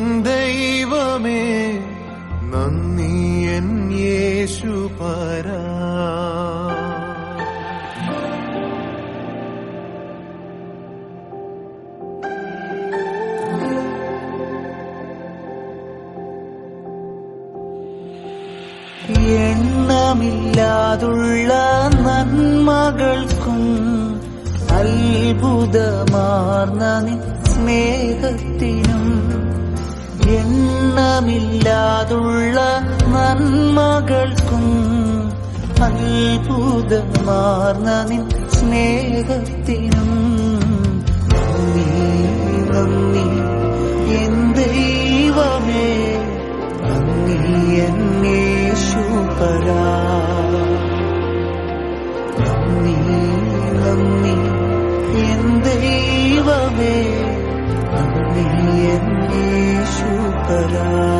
ദൈവമേ നന്ദി എൻ യേശു പരാ. എണ്ണമില്ലാതുള്ള നന്മകൾക്കും അത്ഭുതമാർന്ന സ്നേഹത്തിനും എണ്ണമില്ലാതുള്ള നന്മകൾക്കും അത്ഭുതമാർന്ന നിൻ സ്നേഹത്തിനും But I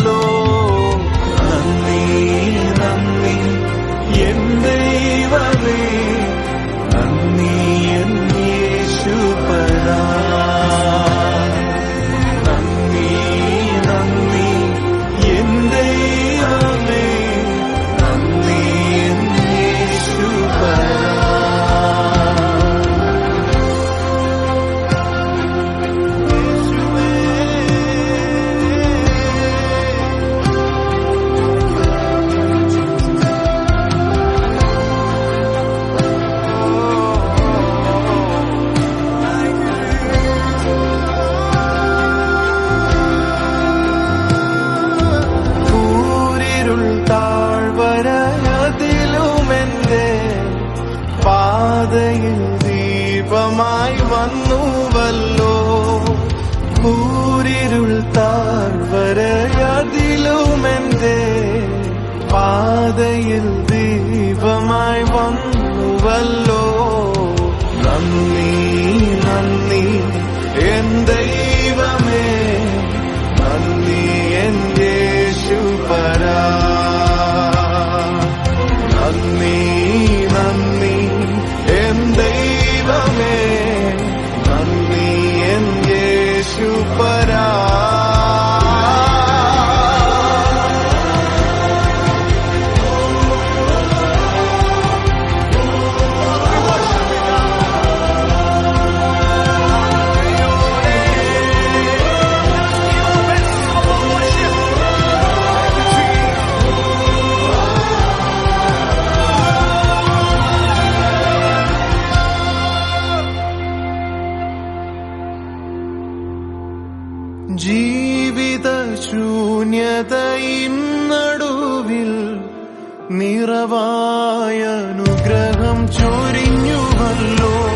നടുവിൽ നിറവായനുഗ്രഹം ചൊരിഞ്ഞുവല്ലോ.